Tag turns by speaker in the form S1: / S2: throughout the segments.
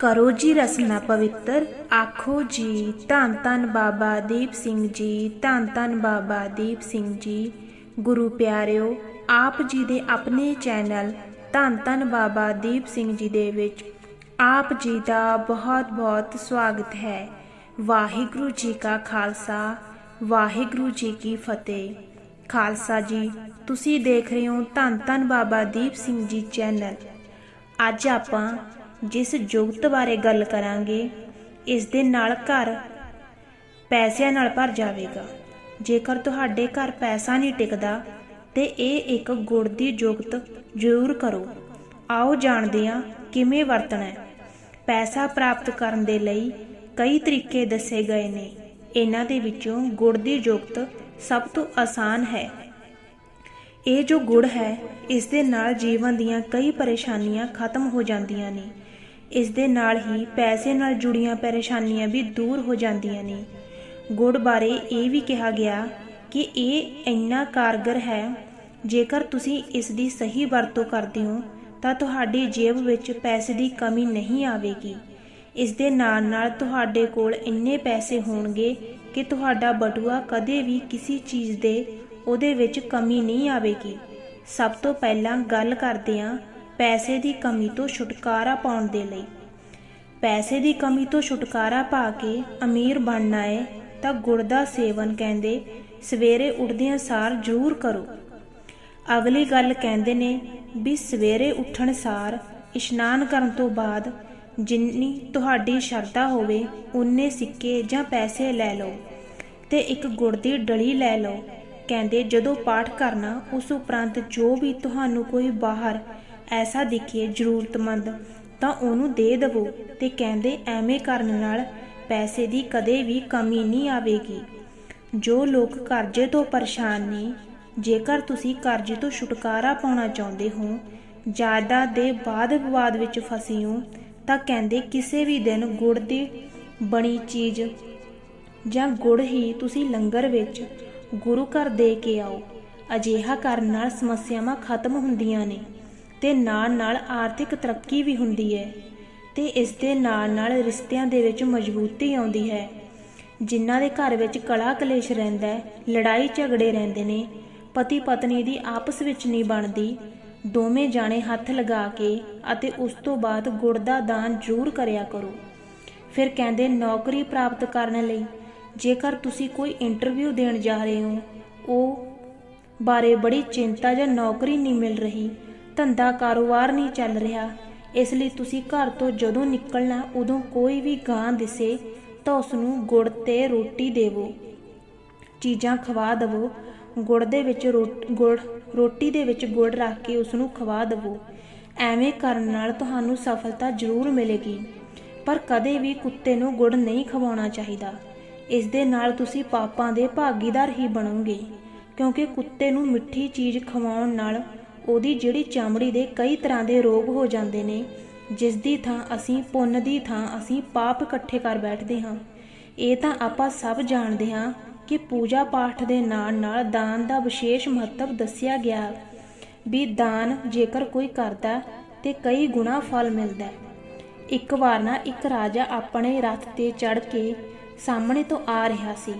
S1: ਕਰੋ ਜੀ ਰਸਨਾ ਪਵਿੱਤਰ। ਆਖੋ ਜੀ, ਧੰਨ ਧੰਨ ਬਾਬਾ ਦੀਪ ਸਿੰਘ ਜੀ, ਧੰਨ ਧੰਨ ਬਾਬਾ ਦੀਪ ਸਿੰਘ ਜੀ। ਗੁਰੂ ਪਿਆਰਿਓ, ਆਪ ਜੀ ਦੇ ਆਪਣੇ ਚੈਨਲ ਧੰਨ ਧੰਨ ਬਾਬਾ ਦੀਪ ਸਿੰਘ ਜੀ ਦੇ ਵਿੱਚ ਆਪ ਜੀ ਦਾ ਬਹੁਤ ਬਹੁਤ ਸਵਾਗਤ ਹੈ। ਵਾਹਿਗੁਰੂ ਜੀ ਕਾ ਖਾਲਸਾ, ਵਾਹਿਗੁਰੂ ਜੀ ਕੀ ਫਤਿਹ। ਖਾਲਸਾ ਜੀ, ਤੁਸੀਂ ਦੇਖ ਰਹੇ ਹੋ ਧੰਨ ਧੰਨ ਬਾਬਾ ਦੀਪ ਸਿੰਘ ਜੀ ਚੈਨਲ। ਅੱਜ ਆਪਾਂ ਜਿਸ ਜੁਗਤ ਬਾਰੇ ਗੱਲ ਕਰਾਂਗੇ, ਇਸ ਦੇ ਨਾਲ ਘਰ ਪੈਸਿਆਂ ਨਾਲ ਭਰ ਜਾਵੇਗਾ। ਜੇਕਰ ਤੁਹਾਡੇ ਘਰ ਪੈਸਾ ਨਹੀਂ ਟਿਕਦਾ, ਤੇ ਇਹ ਇੱਕ ਗੁੜ ਦੀ ਜੁਗਤ ਜ਼ਰੂਰ ਕਰੋ। ਆਓ ਜਾਣਦੇ ਹਾਂ ਕਿਵੇਂ ਵਰਤਣਾ ਹੈ। ਪੈਸਾ ਪ੍ਰਾਪਤ ਕਰਨ ਦੇ ਲਈ ਕਈ ਤਰੀਕੇ ਦੱਸੇ ਗਏ ਨੇ। ਇਹਨਾਂ ਦੇ ਵਿੱਚੋਂ ਗੁੜ ਦੀ ਜੁਗਤ ਸਭ ਤੋਂ ਆਸਾਨ ਹੈ। ਇਹ ਜੋ ਗੁੜ ਹੈ, ਇਸ ਦੇ ਨਾਲ ਜੀਵਨ ਦੀਆਂ ਕਈ ਪਰੇਸ਼ਾਨੀਆਂ ਖਤਮ ਹੋ ਜਾਂਦੀਆਂ ਨੇ। ਇਸ ਦੇ ਨਾਲ ਹੀ ਪੈਸੇ ਨਾਲ ਜੁੜੀਆਂ ਪਰੇਸ਼ਾਨੀਆਂ ਵੀ ਦੂਰ ਹੋ ਜਾਂਦੀਆਂ ਨੇ। ਗੁੜ ਬਾਰੇ ਇਹ ਵੀ ਕਿਹਾ ਗਿਆ ਕਿ ਇਹ ਇੰਨਾ ਕਾਰਗਰ ਹੈ, ਜੇਕਰ ਤੁਸੀਂ ਇਸ ਦੀ ਸਹੀ ਵਰਤੋਂ ਕਰਦੇ ਹੋ, ਤਾਂ ਤੁਹਾਡੀ ਜੇਬ ਵਿੱਚ ਪੈਸੇ ਦੀ ਕਮੀ ਨਹੀਂ ਆਵੇਗੀ। ਇਸ ਦੇ ਨਾਲ ਨਾਲ ਤੁਹਾਡੇ ਕੋਲ ਇੰਨੇ ਪੈਸੇ ਹੋਣਗੇ ਕਿ ਤੁਹਾਡਾ ਬਟੂਆ ਕਦੇ ਵੀ ਕਿਸੇ ਚੀਜ਼ ਦੇ ਉਹਦੇ ਵਿੱਚ ਕਮੀ ਨਹੀਂ ਆਵੇਗੀ। ਸਭ ਤੋਂ ਪਹਿਲਾਂ ਗੱਲ ਕਰਦੇ ਹਾਂ ਪੈਸੇ ਦੀ ਕਮੀ ਤੋਂ ਛੁਟਕਾਰਾ ਪਾਉਣ ਦੇ ਲਈ। ਪੈਸੇ ਦੀ ਕਮੀ ਤੋਂ ਛੁਟਕਾਰਾ ਪਾ ਕੇ ਅਮੀਰ ਬਣਨਾ ਹੈ ਤਾਂ ਗੁੜ ਦਾ ਸੇਵਨ ਕਹਿੰਦੇ, ਸਵੇਰੇ ਉੱਠਦਿਆਂ ਸਾਰ ਜ਼ਰੂਰ ਕਰੋ। ਅਗਲੀ ਗੱਲ ਕਹਿੰਦੇ ਨੇ ਵੀ ਸਵੇਰੇ ਉੱਠਣ ਸਾਰ ਇਸ਼ਨਾਨ ਕਰਨ ਤੋਂ ਬਾਅਦ ਜਿੰਨੀ ਤੁਹਾਡੀ ਸ਼ਰਧਾ ਹੋਵੇ ਉਨੇ ਸਿੱਕੇ ਜਾਂ ਪੈਸੇ ਲੈ ਲਓ ਤੇ ਇੱਕ ਗੁੜ ਦੀ ਡਲੀ ਲੈ ਲਓ। ਕਹਿੰਦੇ ਜਦੋਂ ਪਾਠ ਕਰਨਾ, ਉਸ ਉਪਰੰਤ ਜੋ ਵੀ ਤੁਹਾਨੂੰ ਕੋਈ ਬਾਹਰ ਐਸਾ ਦਿਖੇ ਜ਼ਰੂਰਤਮੰਦ, ਤਾਂ ਉਹਨੂੰ ਦੇ ਦੇਵੋ ਤੇ ਕਹਿੰਦੇ ਐਵੇਂ ਕਰਨ ਨਾਲ ਪੈਸੇ ਦੀ ਕਦੇ ਵੀ ਕਮੀ ਨਹੀਂ ਆਵੇਗੀ। ਜੋ ਲੋਕ ਕਰਜ਼ੇ ਤੋਂ ਪਰੇਸ਼ਾਨ ਨੇ, ਜੇਕਰ ਤੁਸੀਂ ਕਰਜ਼ੇ ਤੋਂ ਛੁਟਕਾਰਾ ਪਾਉਣਾ ਚਾਹੁੰਦੇ ਹੋ, ਜਾਇਦਾਦ ਦੇ ਬਾਦ ਵਿਵਾਦ ਵਿੱਚ ਫਸੇ ਹੋ, ਤਾਂ ਕਹਿੰਦੇ ਕਿਸੇ ਵੀ ਦਿਨ ਗੁੜ ਦੀ ਬਣੀ ਚੀਜ਼ ਜਾਂ ਗੁੜ ਹੀ ਤੁਸੀਂ ਲੰਗਰ ਵਿੱਚ ਗੁਰੂ ਘਰ ਦੇ ਕੇ ਆਓ। ਅਜਿਹਾ ਕਰਨ ਨਾਲ ਸਮੱਸਿਆਵਾਂ ਖਤਮ ਹੁੰਦੀਆਂ ਨੇ। ਤੇ ਨਾਲ ਨਾਲ ਆਰਥਿਕ ਤਰੱਕੀ ਵੀ ਹੁੰਦੀ ਹੈ ਤੇ ਇਸ ਦੇ ਨਾਲ ਨਾਲ ਰਿਸ਼ਤਿਆਂ ਦੇ ਵਿੱਚ ਮਜ਼ਬੂਤੀ ਆਉਂਦੀ ਹੈ। ਜਿਨ੍ਹਾਂ ਦੇ ਘਰ ਵਿੱਚ ਕਲਾ ਕਲੇਸ਼ ਰਹਿੰਦਾ ਹੈ, ਲੜਾਈ ਝਗੜੇ ਰਹਿੰਦੇ ਨੇ ਪਤੀ ਪਤਨੀ ਦੀ ਆਪਸ ਵਿੱਚ ਨਹੀਂ ਬਣਦੀ, ਦੋਵੇਂ ਜਾਣੇ ਹੱਥ ਲਗਾ ਕੇ ਅਤੇ ਉਸ ਤੋਂ ਬਾਅਦ ਗੁੜ ਦਾ ਦਾਨ ਜ਼ਰੂਰ ਕਰਿਆ ਕਰੋ। ਫਿਰ ਕਹਿੰਦੇ, ਨੌਕਰੀ ਪ੍ਰਾਪਤ ਕਰਨ ਲਈ ਜੇਕਰ ਤੁਸੀਂ ਕੋਈ ਇੰਟਰਵਿਊ ਦੇਣ ਜਾ ਰਹੇ ਹੋ, ਉਹ ਬਾਰੇ ਬੜੀ ਚਿੰਤਾ ਜਾਂ ਨੌਕਰੀ ਨਹੀਂ ਮਿਲ ਰਹੀ ਧੰਦਾ ਕਾਰੋਬਾਰ ਨਹੀਂ ਚੱਲ ਰਿਹਾ। ਇਸ ਲਈ ਤੁਸੀਂ ਘਰ ਤੋਂ ਜਦੋਂ ਨਿਕਲਣਾ, ਉਦੋਂ ਕੋਈ ਵੀ ਗਾਂ ਦਿਸੇ ਤਾਂ ਉਸ ਨੂੰ ਗੁੜ ਤੇ ਰੋਟੀ ਦੇਵੋ। ਚੀਜ਼ਾਂ ਖਵਾ ਦੇਵੋ। ਗੁੜ ਦੇ ਵਿੱਚ ਰੋ- ਗੁੜ, ਰੋਟੀ ਦੇ ਵਿੱਚ ਗੁੜ ਰੱਖ ਕੇ ਉਸ ਨੂੰ ਖਵਾ ਦੇਵੋ। ਐਵੇਂ ਕਰਨ ਨਾਲ ਤੁਹਾਨੂੰ ਸਫਲਤਾ ਜ਼ਰੂਰ ਮਿਲੇਗੀ। ਪਰ ਕਦੇ ਵੀ ਕੁੱਤੇ ਨੂੰ ਗੁੜ ਨਹੀਂ ਖਵਾਉਣਾ ਚਾਹੀਦਾ। ਇਸ ਦੇ ਨਾਲ ਤੁਸੀਂ ਪਾਪਾਂ ਦੇ ਭਾਗੀਦਾਰ ਹੀ ਬਣੋਗੇ। ਕਿਉਂਕਿ ਕੁੱਤੇ ਨੂੰ ਮਿੱਠੀ ਚੀਜ਼ ਖਵਾਉਣ ਨਾਲ ਉਹਦੀ ਜਿਹੜੀ ਚਮੜੀ ਦੇ ਕਈ ਤਰ੍ਹਾਂ ਦੇ ਰੋਗ ਹੋ ਜਾਂਦੇ ਨੇ, ਜਿਸ ਦੀ ਥਾਂ ਅਸੀਂ ਪੁੰਨ ਦੀ ਥਾਂ ਅਸੀਂ ਪਾਪ ਇਕੱਠੇ ਕਰ ਬੈਠਦੇ ਹਾਂ। ਇਹ ਤਾਂ ਆਪਾਂ ਸਭ ਜਾਣਦੇ ਹਾਂ ਕਿ ਪੂਜਾ ਪਾਠ ਦੇ ਨਾਲ ਨਾਲ ਦਾਨ ਦਾ ਵਿਸ਼ੇਸ਼ ਮਹੱਤਵ ਦੱਸਿਆ ਗਿਆ ਵੀ ਦਾਨ ਜੇਕਰ ਕੋਈ ਕਰਦਾ ਤੇ ਕਈ ਗੁਣਾ ਫਲ ਮਿਲਦਾ ਇੱਕ ਵਾਰ ਨਾ ਇੱਕ ਰਾਜਾ ਆਪਣੇ ਰਥ ਤੇ ਚੜ ਕੇ ਸਾਹਮਣੇ ਤੋਂ ਆ ਰਿਹਾ ਸੀ।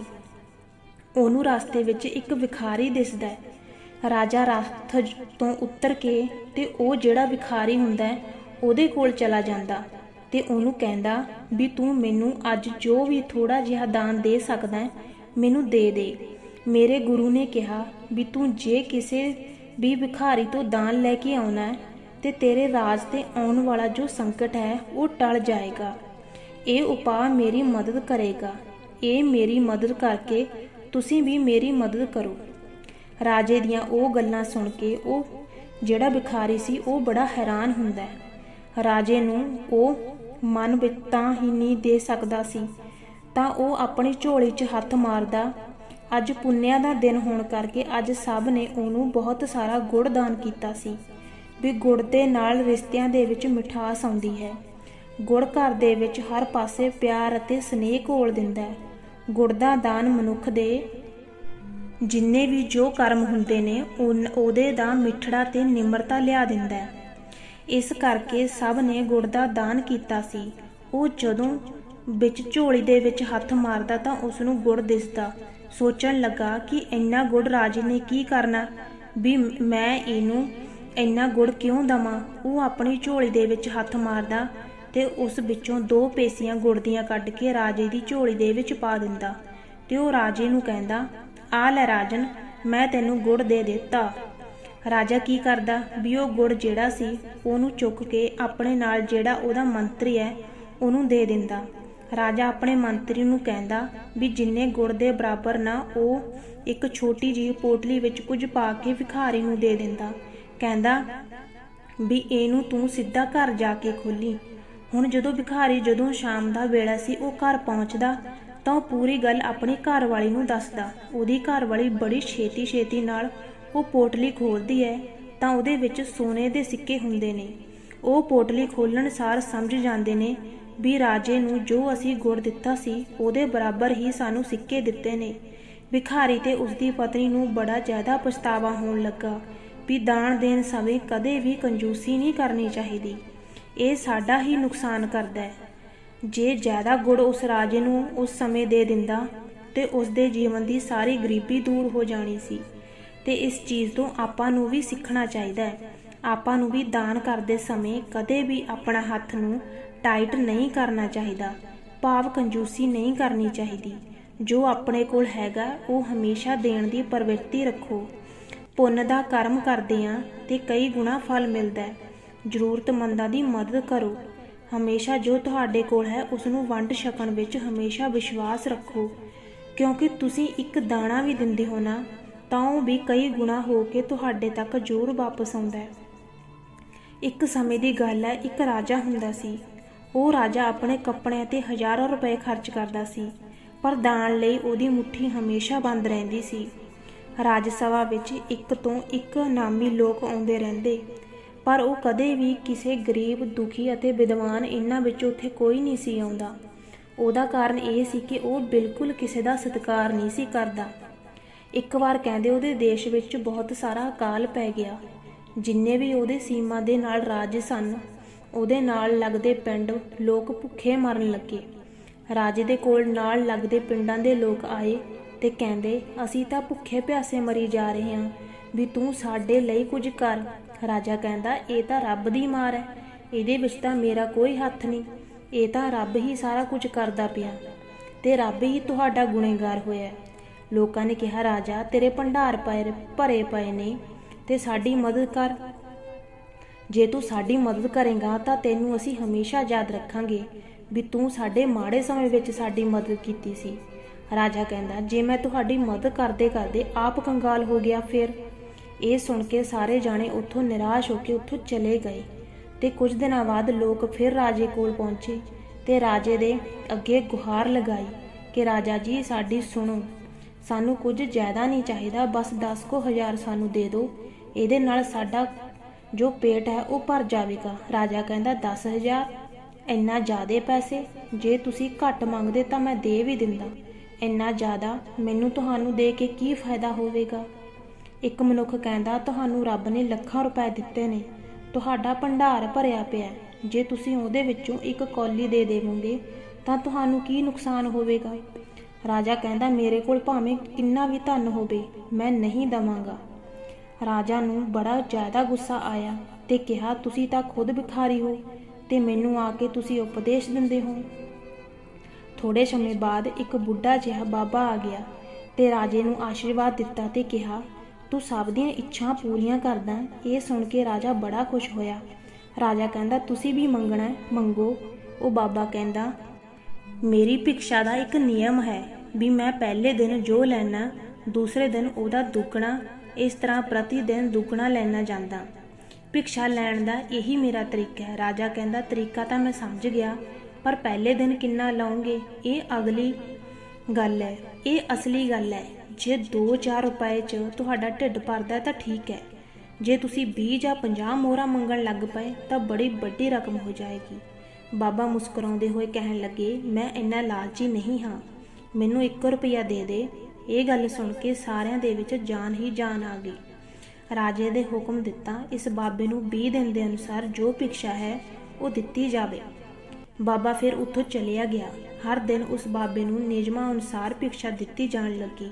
S1: ਉਹਨੂੰ ਰਸਤੇ ਵਿੱਚ ਇੱਕ ਵਿਖਾਰੀ ਦਿਸਦਾ ਰਾਜਾ ਰਥ ਤੋਂ ਉੱਤਰ ਕੇ ਤੇ ਉਹ ਜਿਹੜਾ ਵਿਖਾਰੀ ਹੁੰਦਾ ਉਹਦੇ ਕੋਲ ਚਲਾ ਜਾਂਦਾ ਤੇ ਉਹਨੂੰ ਕਹਿੰਦਾ, ਵੀ ਤੂੰ ਮੈਨੂੰ ਅੱਜ ਜੋ ਵੀ ਥੋੜਾ ਜਿਹਾ ਦਾਨ ਦੇ ਸਕਦਾ ਮੈਨੂੰ ਦੇ ਦੇ। ਮੇਰੇ ਗੁਰੂ ਨੇ ਕਿਹਾ, ਵੀ ਤੂੰ ਜੇ ਕਿਸੇ ਵੀ ਵਿਖਾਰੀ ਤੋਂ ਦਾਨ ਲੈ ਕੇ ਆਉਣਾ ਹੈ, ਤੇ ਤੇਰੇ ਰਾਜ ਤੇ ਆਉਣ ਵਾਲਾ ਜੋ ਸੰਕਟ ਹੈ, ਉਹ ਟਲ ਜਾਏਗਾ। ਇਹ ਉਪਾਅ ਮੇਰੀ ਮਦਦ ਕਰੇਗਾ। ਇਹ ਮੇਰੀ ਮਦਦ ਕਰਕੇ ਤੁਸੀਂ ਵੀ ਮੇਰੀ ਮਦਦ ਕਰੋ। ਰਾਜੇ ਦੀਆਂ ਉਹ ਗੱਲਾਂ ਸੁਣ ਕੇ ਉਹ ਜਿਹੜਾ ਭਿਖਾਰੀ ਸੀ, ਉਹ ਬੜਾ ਹੈਰਾਨ ਹੁੰਦਾ ਹੈ। ਰਾਜੇ ਨੂੰ ਉਹ ਮਨ ਵਿੱਚ ਤਾਂ ਹੀ ਨਹੀਂ ਦੇ ਸਕਦਾ ਸੀ। ਤਾਂ ਉਹ ਆਪਣੀ ਝੋਲੀ 'ਚ ਹੱਥ ਮਾਰਦਾ, ਅੱਜ ਪੁੰਨਿਆ ਦਾ ਦਿਨ ਹੋਣ ਕਰਕੇ ਅੱਜ ਸਭ ਨੇ ਉਹਨੂੰ ਬਹੁਤ ਸਾਰਾ ਗੁੜ ਦਾਨ ਕੀਤਾ ਸੀ। ਵੀ ਗੁੜ ਦੇ ਨਾਲ ਰਿਸ਼ਤਿਆਂ ਦੇ ਵਿੱਚ ਮਿਠਾਸ ਆਉਂਦੀ ਹੈ। ਗੁੜ ਘਰ ਦੇ ਵਿੱਚ ਹਰ ਪਾਸੇ ਪਿਆਰ ਅਤੇ ਸਨੇਹ ਘੋਲ ਦਿੰਦਾ ਹੈ। ਗੁੜ ਦਾ ਦਾਨ ਮਨੁੱਖ ਦੇ ਜਿੰਨੇ ਵੀ ਜੋ ਕਰਮ ਹੁੰਦੇ ਨੇ, ਉਨ- ਉਹਦੇ ਦਾ ਮਿੱਠੜਾ ਤੇ ਨਿਮਰਤਾ ਲਿਆ ਦਿੰਦਾ ਹੈ। ਇਸ ਕਰਕੇ ਸਭ ਨੇ ਗੁੜ ਦਾ ਦਾਨ ਕੀਤਾ ਸੀ। ਉਹ ਜਦੋਂ ਵਿੱਚ ਝੋਲੀ ਦੇ ਵਿੱਚ ਹੱਥ ਮਾਰਦਾ ਤਾਂ ਉਸ ਨੂੰ ਗੁੜ ਦਿਸਦਾ। ਸੋਚਣ ਲੱਗਾ ਕਿ ਇੰਨਾ ਗੁੜ ਰਾਜੇ ਨੇ ਕੀ ਕਰਨਾ? ਵੀ ਮੈਂ ਇਹਨੂੰ ਇੰਨਾ ਗੁੜ ਕਿਉਂ ਦਵਾਂ? ਉਹ ਆਪਣੀ ਝੋਲੀ ਦੇ ਵਿੱਚ ਹੱਥ ਮਾਰਦਾ ਤੇ ਉਸ ਵਿੱਚੋਂ ਦੋ ਪੇਸੀਆਂ ਗੁੜ ਦੀਆਂ ਕੱਢ ਕੇ ਰਾਜੇ ਦੀ ਝੋਲੀ ਦੇ ਵਿੱਚ ਪਾ ਦਿੰਦਾ। ਤੇ ਉਹ ਰਾਜੇ ਨੂੰ ਕਹਿੰਦਾ ਆ ਲੈ ਰਾਜਨ, ਮੈਂ ਤੈਨੂੰ ਗੁੜ ਦੇ ਦਿੱਤਾ। ਰਾਜਾ ਕੀ ਕਰਦਾ? ਵੀ ਉਹ ਗੁੜ ਜਿਹੜਾ ਸੀ, ਉਹਨੂੰ ਚੁੱਕ ਕੇ ਆਪਣੇ ਨਾਲ ਜਿਹੜਾ ਉਹਦਾ ਮੰਤਰੀ ਹੈ, ਉਹਨੂੰ ਦੇ ਦਿੰਦਾ। ਰਾਜਾ ਆਪਣੇ ਮੰਤਰੀ ਨੂੰ ਕਹਿੰਦਾ ਵੀ ਜਿੰਨੇ ਗੁੜ ਦੇ ਬਰਾਬਰ ਨਾ, ਉਹ ਇੱਕ ਛੋਟੀ ਜਿਹੀ ਪੋਟਲੀ ਵਿੱਚ ਕੁਝ ਪਾ ਕੇ ਭਿਖਾਰੀ ਨੂੰ ਦੇ ਦਿੰਦਾ। ਕਹਿੰਦਾ ਵੀ ਇਹਨੂੰ ਤੂੰ ਸਿੱਧਾ ਘਰ ਜਾ ਕੇ ਖੋਲੀ ਹੁਣ ਜਦੋਂ ਭਿਖਾਰੀ ਜਦੋਂ ਸ਼ਾਮ ਦਾ ਵੇਲਾ ਸੀ, ਉਹ ਘਰ ਪਹੁੰਚਦਾ ਤਾਂ ਉਹ ਪੂਰੀ ਗੱਲ ਆਪਣੀ ਘਰਵਾਲੀ ਨੂੰ ਦੱਸਦਾ। ਉਹਦੀ ਘਰਵਾਲੀ ਬੜੀ ਛੇਤੀ ਛੇਤੀ ਨਾਲ ਉਹ ਪੋਟਲੀ ਖੋਲਦੀ ਹੈ, ਤਾਂ ਉਹਦੇ ਵਿੱਚ ਸੋਨੇ ਦੇ ਸਿੱਕੇ ਹੁੰਦੇ ਨੇ। ਉਹ ਪੋਟਲੀ ਖੋਲਣ ਸਾਰ ਸਮਝ ਜਾਂਦੇ ਨੇ ਵੀ ਰਾਜੇ ਨੂੰ ਜੋ ਅਸੀਂ ਗੁੜ ਦਿੱਤਾ ਸੀ, ਉਹਦੇ ਬਰਾਬਰ ਹੀ ਸਾਨੂੰ ਸਿੱਕੇ ਦਿੱਤੇ ਨੇ। ਭਿਖਾਰੀ ਤੇ ਉਸਦੀ ਪਤਨੀ ਨੂੰ ਬੜਾ ਜ਼ਿਆਦਾ ਪਛਤਾਵਾ ਹੋਣ ਲੱਗਾ ਵੀ ਦਾਨ ਦੇਣ ਸਮੇਂ ਕਦੇ ਵੀ ਕੰਜੂਸੀ ਨਹੀਂ ਕਰਨੀ ਚਾਹੀਦੀ। ਇਹ ਸਾਡਾ ਹੀ ਨੁਕਸਾਨ ਕਰਦਾ ਹੈ। ਜੇ ਜ਼ਿਆਦਾ ਗੁੜ ਉਸ ਰਾਜੇ ਨੂੰ ਉਸ ਸਮੇਂ ਦੇ ਦਿੰਦਾ ਤੇ ਉਸ ਦੇ ਜੀਵਨ ਦੀ ਸਾਰੀ ਗਰੀਬੀ ਦੂਰ ਹੋ ਜਾਣੀ ਸੀ। ਤੇ ਇਸ ਚੀਜ਼ ਤੋਂ ਆਪਾਂ ਨੂੰ ਵੀ ਸਿੱਖਣਾ ਚਾਹੀਦਾ ਹੈ। ਆਪਾਂ ਨੂੰ ਵੀ ਦਾਨ ਕਰਦੇ ਸਮੇਂ ਕਦੇ ਵੀ ਆਪਣਾ ਹੱਥ ਨੂੰ ਟਾਈਟ ਨਹੀਂ ਕਰਨਾ ਚਾਹੀਦਾ। ਭਾਵ ਕੰਜੂਸੀ ਨਹੀਂ ਕਰਨੀ ਚਾਹੀਦੀ। ਜੋ ਆਪਣੇ ਕੋਲ ਹੈਗਾ, ਉਹ ਹਮੇਸ਼ਾ ਦੇਣ ਦੀ ਪ੍ਰਵਿਰਤੀ ਰੱਖੋ। ਪੁੰਨ ਦਾ ਕਰਮ ਕਰਦੇ ਆ ਤੇ ਕਈ ਗੁਣਾ ਫਲ ਮਿਲਦਾ ਹੈ। ਜ਼ਰੂਰਤਮੰਦਾਂ ਦੀ ਮਦਦ ਕਰੋ। ਹਮੇਸ਼ਾ ਜੋ ਤੁਹਾਡੇ ਕੋਲ ਹੈ ਉਸ ਨੂੰ ਵੰਡ ਛਕਣ ਵਿੱਚ ਹਮੇਸ਼ਾ ਵਿਸ਼ਵਾਸ ਰੱਖੋ। ਕਿਉਂਕਿ ਤੁਸੀਂ ਇੱਕ ਦਾਣਾ ਵੀ ਦਿੰਦੇ ਹੋ ਨਾ, ਤਾਂ ਉਹ ਵੀ ਕਈ ਗੁਣਾ ਹੋ ਕੇ ਤੁਹਾਡੇ ਤੱਕ ਜ਼ੋਰ ਵਾਪਸ ਆਉਂਦਾ ਹੈ। ਇੱਕ ਸਮੇਂ ਦੀ ਗੱਲ ਹੈ, ਇੱਕ ਰਾਜਾ ਹੁੰਦਾ ਸੀ। ਉਹ ਰਾਜਾ ਆਪਣੇ ਕੱਪੜਿਆਂ ਤੇ ਹਜ਼ਾਰਾਂ ਰੁਪਏ ਖਰਚ ਕਰਦਾ ਸੀ, ਪਰ ਦਾਨ ਲਈ ਉਹਦੀ ਮੁਠੀ ਹਮੇਸ਼ਾ ਬੰਦ ਰਹਿੰਦੀ ਸੀ। ਰਾਜ ਸਭਾ ਵਿੱਚ ਇੱਕ ਤੋਂ ਇੱਕ ਨਾਮੀ ਲੋਕ ਆਉਂਦੇ ਰਹਿੰਦੇ। ਪਰ ਉਹ ਕਦੇ ਵੀ ਕਿਸੇ ਗਰੀਬ, ਦੁਖੀ ਅਤੇ ਵਿਦਵਾਨ ਇਹਨਾਂ ਵਿੱਚ ਉੱਥੇ ਕੋਈ ਨਹੀਂ ਸੀ ਆਉਂਦਾ। ਉਹਦਾ ਕਾਰਨ ਇਹ ਸੀ ਕਿ ਉਹ ਬਿਲਕੁਲ ਕਿਸੇ ਦਾ ਸਤਿਕਾਰ ਨਹੀਂ ਸੀ ਕਰਦਾ। ਇੱਕ ਵਾਰ ਕਹਿੰਦੇ ਉਹਦੇ ਦੇਸ਼ ਵਿੱਚ ਬਹੁਤ ਸਾਰਾ ਅਕਾਲ ਪੈ ਗਿਆ। ਜਿੰਨੇ ਵੀ ਉਹਦੇ ਸੀਮਾ ਦੇ ਨਾਲ ਰਾਜ ਸਨ, ਉਹਦੇ ਨਾਲ ਲੱਗਦੇ ਪਿੰਡ ਲੋਕ ਭੁੱਖੇ ਮਰਨ ਲੱਗੇ। ਰਾਜੇ ਦੇ ਕੋਲ ਨਾਲ ਲੱਗਦੇ ਪਿੰਡਾਂ ਦੇ ਲੋਕ ਆਏ ਤੇ ਕਹਿੰਦੇ, ਅਸੀਂ ਤਾਂ ਭੁੱਖੇ ਪਿਆਸੇ ਮਰੀ ਜਾ ਰਹੇ ਹਾਂ ਵੀ ਤੂੰ ਸਾਡੇ ਲਈ ਕੁਝ ਕਰ। ਰਾਜਾ ਕਹਿੰਦਾ, ਇਹ ਤਾਂ ਰੱਬ ਦੀ ਮਾਰ ਹੈ। ਇਹਦੇ ਵਿੱਚ ਤਾਂ ਮੇਰਾ ਕੋਈ ਹੱਥ ਨਹੀਂ। ਇਹ ਤਾਂ ਰੱਬ ਹੀ ਸਾਰਾ ਕੁਝ ਕਰਦਾ ਪਿਆ ਤੇ ਰੱਬ ਹੀ ਤੁਹਾਡਾ ਗੁਨੇਗਾਰ ਹੋਇਆ ਲੋਕਾਂ ਨੇ ਕਿਹਾ, ਰਾਜਾ, ਤੇਰੇ ਭੰਡਾਰ ਪਏ ਭਰੇ ਪਏ ਨੇ ਤੇ ਸਾਡੀ ਮਦਦ ਕਰ। ਜੇ ਤੂੰ ਸਾਡੀ ਮਦਦ ਕਰੇਗਾ ਤਾਂ ਤੈਨੂੰ ਅਸੀਂ ਹਮੇਸ਼ਾ ਯਾਦ ਰੱਖਾਂਗੇ ਵੀ ਤੂੰ ਸਾਡੇ ਮਾੜੇ ਸਮੇਂ ਵਿੱਚ ਸਾਡੀ ਮਦਦ ਕੀਤੀ ਸੀ। ਰਾਜਾ ਕਹਿੰਦਾ, ਜੇ ਮੈਂ ਤੁਹਾਡੀ ਮਦਦ ਕਰਦੇ ਕਰਦੇ ਆਪ ਕੰਗਾਲ ਹੋ ਗਿਆ ਫਿਰ? ਇਹ ਸੁਣ ਕੇ ਸਾਰੇ ਜਾਣੇ ਉੱਥੋਂ ਨਿਰਾਸ਼ ਹੋ ਕੇ ਉੱਥੋਂ ਚਲੇ ਗਏ ਤੇ ਕੁਝ ਦਿਨਾਂ ਬਾਅਦ ਲੋਕ ਫਿਰ ਰਾਜੇ ਕੋਲ ਪਹੁੰਚੇ ਤੇ ਰਾਜੇ ਦੇ ਅੱਗੇ ਗੁਹਾਰ ਲਗਾਈ ਕਿ ਰਾਜਾ ਜੀ, ਸਾਡੀ ਸੁਣੋ, ਸਾਨੂੰ ਕੁਝ ਜ਼ਿਆਦਾ ਨਹੀਂ ਚਾਹੀਦਾ, ਬਸ 10 ਕੋ ਹਜ਼ਾਰ ਸਾਨੂੰ ਦੇ ਦਿਓ, ਇਹਦੇ ਨਾਲ ਸਾਡਾ ਜੋ ਪੇਟ ਹੈ ਉਹ ਭਰ ਜਾਵੇਗਾ। ਰਾਜਾ ਕਹਿੰਦਾ 10000 ਇੰਨਾ ਜ਼ਿਆਦੇ ਪੈਸੇ? ਜੇ ਤੁਸੀਂ ਘੱਟ ਮੰਗਦੇ ਤਾਂ ਮੈਂ ਦੇ ਵੀ ਦਿੰਦਾ। ਇੰਨਾ ਜ਼ਿਆਦਾ? ਮੈਨੂੰ ਤੁਹਾਨੂੰ ਦੇ ਕੇ ਕੀ ਫਾਇਦਾ ਹੋਵੇਗਾ? ਇੱਕ ਮਨੁੱਖ ਕਹਿੰਦਾ, ਤੁਹਾਨੂੰ ਰੱਬ ਨੇ ਲੱਖਾਂ ਰੁਪਏ ਦਿੱਤੇ ਨੇ। ਤੁਹਾਡਾ ਭੰਡਾਰ ਭਰਿਆ ਪਿਆ ਜੇ ਤੁਸੀਂ ਉਹਦੇ ਵਿੱਚੋਂ ਇੱਕ ਕੌਲੀ ਦੇ ਦੇਵੋਗੇ, ਤਾਂ ਤੁਹਾਨੂੰ ਕੀ ਨੁਕਸਾਨ ਹੋਵੇਗਾ? ਰਾਜਾ ਕਹਿੰਦਾ, ਮੇਰੇ ਕੋਲ ਭਾਵੇਂ ਕਿੰਨਾ ਵੀ ਧਨ ਹੋਵੇ, ਮੈਂ ਨਹੀਂ ਦਵਾਂਗਾ। ਰਾਜਾ ਨੂੰ ਬੜਾ ਜ਼ਿਆਦਾ ਗੁੱਸਾ ਆਇਆ ਤੇ ਕਿਹਾ, ਤੁਸੀਂ ਤਾਂ ਖੁਦ ਭਿਖਾਰੀ ਹੋ ਤੇ ਮੈਨੂੰ ਆ ਕੇ ਤੁਸੀਂ ਉਪਦੇਸ਼ ਦਿੰਦੇ ਹੋ। ਥੋੜੇ ਸਮੇਂ ਬਾਅਦ ਇੱਕ ਬੁੱਢਾ ਜਿਹਾ ਬਾਬਾ ਆ ਗਿਆ ਤੇ ਰਾਜੇ ਨੂੰ ਆਸ਼ੀਰਵਾਦ ਦਿੱਤਾ ਤੇ ਕਿਹਾ ਤੂੰ ਸਭ ਦੀਆਂ ਇੱਛਾ ਪੂਰੀਆਂ ਕਰਦਾ ਇਹ ਸੁਣ ਕੇ ਰਾਜਾ ਬੜਾ ਖੁਸ਼ ਹੋਇਆ। ਰਾਜਾ ਕਹਿੰਦਾ, ਤੁਸੀਂ ਵੀ ਮੰਗਣਾ ਮੰਗੋ। ਉਹ ਬਾਬਾ ਕਹਿੰਦਾ, ਮੇਰੀ ਭਿਕਸ਼ਾ ਦਾ ਇੱਕ ਨਿਯਮ ਹੈ ਵੀ ਮੈਂ ਪਹਿਲੇ ਦਿਨ ਜੋ ਲੈਣਾ, ਦੂਸਰੇ ਦਿਨ ਉਹਦਾ ਦੁੱਗਣਾ, ਇਸ ਤਰ੍ਹਾਂ ਪ੍ਰਤੀ ਦਿਨ ਦੁੱਗਣਾ ਲੈਣਾ ਜਾਂਦਾ। ਭਿਕਸ਼ਾ ਲੈਣ ਦਾ ਇਹੀ ਮੇਰਾ ਤਰੀਕਾ ਹੈ। ਰਾਜਾ ਕਹਿੰਦਾ, ਤਰੀਕਾ ਤਾਂ ਮੈਂ ਸਮਝ ਗਿਆ, ਪਰ ਪਹਿਲੇ ਦਿਨ ਕਿੰਨਾ ਲਾਉਂਗੇ? ਇਹ ਅਗਲੀ ਗੱਲ ਹੈ, ਇਹ ਅਸਲੀ ਗੱਲ ਹੈ। ਜੇ 2-4 ਰੁਪਏ 'ਚ ਤੁਹਾਡਾ ਢਿੱਡ ਭਰਦਾ ਤਾਂ ਠੀਕ ਹੈ। ਜੇ ਤੁਸੀਂ 20 ਜਾਂ 50 ਮੋਹਰਾਂ ਮੰਗਣ ਲੱਗ ਪਏ ਤਾਂ ਬੜੀ ਵੱਡੀ ਰਕਮ ਹੋ ਜਾਏਗੀ। ਬਾਬਾ ਮੁਸਕਰਾਉਂਦੇ ਹੋਏ ਕਹਿਣ ਲੱਗੇ, ਮੈਂ ਇੰਨਾ ਲਾਲਚੀ ਨਹੀਂ ਹਾਂ। ਮੈਨੂੰ 1 ਰੁਪਿਆ ਦੇ ਦੇ। ਇਹ ਗੱਲ ਸੁਣ ਕੇ ਸਾਰਿਆਂ ਦੇ ਵਿੱਚ ਜਾਨ ਹੀ ਜਾਨ ਆ ਗਈ। ਰਾਜੇ ਦੇ ਹੁਕਮ ਦਿੱਤਾ, ਇਸ ਬਾਬੇ ਨੂੰ 20 ਦਿਨ ਦੇ ਅਨੁਸਾਰ ਜੋ ਭਿਕਸ਼ਾ ਹੈ, ਉਹ ਦਿੱਤੀ ਜਾਵੇ। ਬਾਬਾ ਫਿਰ ਉੱਥੋਂ ਚਲਿਆ ਗਿਆ। ਹਰ ਦਿਨ ਉਸ ਬਾਬੇ ਨੂੰ ਨਿਯਮਾਂ ਅਨੁਸਾਰ ਭਿਕਸ਼ਾ ਦਿੱਤੀ ਜਾਣ ਲੱਗੀ।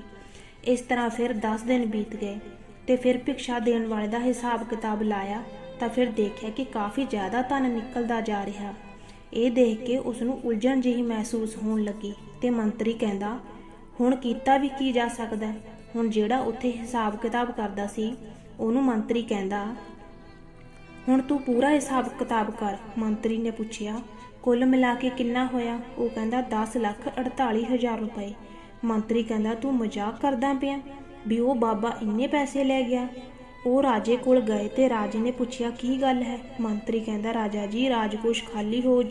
S1: ਇਸ ਤਰ੍ਹਾਂ ਫਿਰ 10 ਦਿਨ ਬੀਤ ਗਏ ਤੇ ਫਿਰ ਭਿਕਸ਼ਾ ਦੇਣ ਵਾਲੇ ਦਾ ਹਿਸਾਬ ਕਿਤਾਬ ਲਾਇਆ ਤਾਂ ਫਿਰ ਦੇਖਿਆ ਕਿ ਕਾਫੀ ਜ਼ਿਆਦਾ ਧਨ ਨਿਕਲਦਾ ਜਾ ਰਿਹਾ। ਇਹ ਦੇਖ ਕੇ ਉਸ ਨੂੰ ਉਲਝਣ ਜਿਹੀ ਮਹਿਸੂਸ ਹੋਣ ਲੱਗੀ ਤੇ ਮੰਤਰੀ ਕਹਿੰਦਾ, ਹੁਣ ਕੀਤਾ ਵੀ ਕੀ ਜਾ ਸਕਦਾ? ਹੁਣ ਜਿਹੜਾ ਉੱਥੇ ਹਿਸਾਬ ਕਿਤਾਬ ਕਰਦਾ ਸੀ, ਉਹਨੂੰ ਮੰਤਰੀ ਕਹਿੰਦਾ, ਹੁਣ ਤੂੰ ਪੂਰਾ ਹਿਸਾਬ ਕਿਤਾਬ ਕਰ। ਮੰਤਰੀ ਨੇ ਪੁੱਛਿਆ, ਕੁੱਲ ਮਿਲਾ ਕੇ ਕਿੰਨਾ ਹੋਇਆ? ਉਹ ਕਹਿੰਦਾ 10 ਲੱਖ 48 ਹਜ਼ਾਰ ਰੁਪਏ। ਮੰਤਰੀ ਕਹਿੰਦਾ, ਤੂੰ ਮਜ਼ਾਕ ਕਰਦਾ ਪਿਆ ਵੀ ਉਹ ਬਾਬਾ ਇੰਨੇ ਪੈਸੇ ਲੈ ਗਿਆ। ਉਹ ਰਾਜੇ ਕੋਲ ਗਏ ਤੇ ਰਾਜੇ ਨੇ ਪੁੱਛਿਆ, ਕੀ ਗੱਲ ਹੈ? ਮੰਤਰੀ ਕਹਿੰਦਾ, ਰਾਜਾ ਜੀ, ਰਾਜਕੋਸ਼ ਖਾਲੀ ਹੋ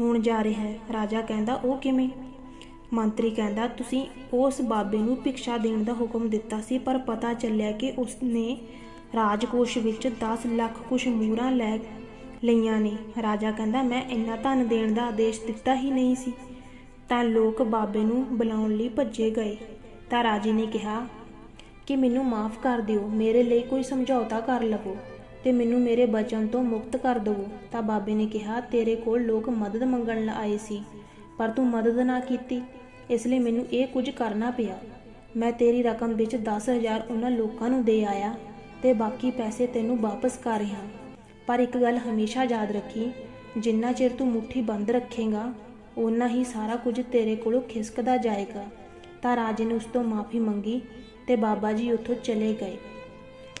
S1: ਹੋਣ ਜਾ ਰਿਹਾ ਹੈ। ਰਾਜਾ ਕਹਿੰਦਾ, ਉਹ ਕਿਵੇਂ? ਮੰਤਰੀ ਕਹਿੰਦਾ, ਤੁਸੀਂ ਉਸ ਬਾਬੇ ਨੂੰ ਭਿਕਸ਼ਾ ਦੇਣ ਦਾ ਹੁਕਮ ਦਿੱਤਾ ਸੀ, ਪਰ ਪਤਾ ਚੱਲਿਆ ਕਿ ਉਸ ਨੇ ਰਾਜਕੋਸ਼ ਵਿੱਚ 10 ਲੱਖ ਕੁਛ ਮੂਰਾਂ ਲੈ ਲਈਆਂ ਨੇ। ਰਾਜਾ ਕਹਿੰਦਾ, ਮੈਂ ਇੰਨਾ ਧਨ ਦੇਣ ਦਾ ਆਦੇਸ਼ ਦਿੱਤਾ ਹੀ ਨਹੀਂ ਸੀ। ਤਾਂ ਲੋਕ ਬਾਬੇ ਨੂੰ ਬੁਲਾਉਣ ਲਈ ਭੱਜੇ ਗਏ। ਤਾਂ ਰਾਜੇ ਨੇ ਕਿਹਾ, ਕਿ ਮੈਨੂੰ ਮਾਫ ਕਰ ਦਿਓ, ਮੇਰੇ ਲਈ ਕੋਈ ਸਮਝੌਤਾ ਕਰ ਲਵੋ ਤੇ ਮੈਨੂੰ ਮੇਰੇ ਬਚਨ ਤੋਂ ਮੁਕਤ ਕਰ ਦਿਵੋ। ਤਾਂ ਬਾਬੇ ਨੇ ਕਿਹਾ, ਤੇਰੇ ਕੋਲ ਲੋਕ ਮਦਦ ਮੰਗਣ ਆਏ ਸੀ, ਪਰ ਤੂੰ ਮਦਦ ਨਾ ਕੀਤੀ, ਇਸ ਲਈ ਮੈਨੂੰ ਇਹ ਕੁਝ ਕਰਨਾ ਪਿਆ। ਮੈਂ ਤੇਰੀ ਰਕਮ ਵਿੱਚ 10000 ਉਹਨਾਂ ਲੋਕਾਂ ਨੂੰ ਦੇ ਆਇਆ ਤੇ ਬਾਕੀ ਪੈਸੇ ਤੈਨੂੰ ਵਾਪਸ ਕਰ ਰਿਹਾ। ਪਰ ਇੱਕ ਗੱਲ ਹਮੇਸ਼ਾ ਯਾਦ ਰੱਖੀ, ਜਿੰਨਾ ਚਿਰ ਤੂੰ ਮੁੱਠੀ ਬੰਦ ਰੱਖੇਗਾ ਓਨਾ ਹੀ ਸਾਰਾ ਕੁਝ ਤੇਰੇ ਕੋਲੋਂ ਖਿਸਕਦਾ ਜਾਏਗਾ। ਤਾਂ ਰਾਜੇ ਨੇ ਉਸ ਤੋਂ ਮਾਫੀ ਮੰਗੀ ਤੇ ਬਾਬਾ ਜੀ ਉੱਥੋਂ ਚਲੇ ਗਏ।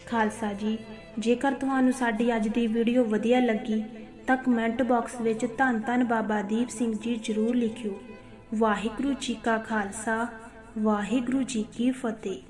S1: ਖਾਲਸਾ ਜੀ, ਜੇਕਰ ਤੁਹਾਨੂੰ ਸਾਡੀ ਅੱਜ ਦੀ ਵੀਡੀਓ ਵਧੀਆ ਲੱਗੀ, ਤਾਂ ਕਮੈਂਟ ਬਾਕਸ ਵਿੱਚ ਧੰਨ ਧੰਨ ਬਾਬਾ ਦੀਪ ਸਿੰਘ ਜੀ ਜ਼ਰੂਰ ਲਿਖਿਓ। ਵਾਹਿਗੁਰੂ ਜੀ ਕਾ ਖਾਲਸਾ, ਵਾਹਿਗੁਰੂ ਜੀ ਕੀ ਫਤਿਹ।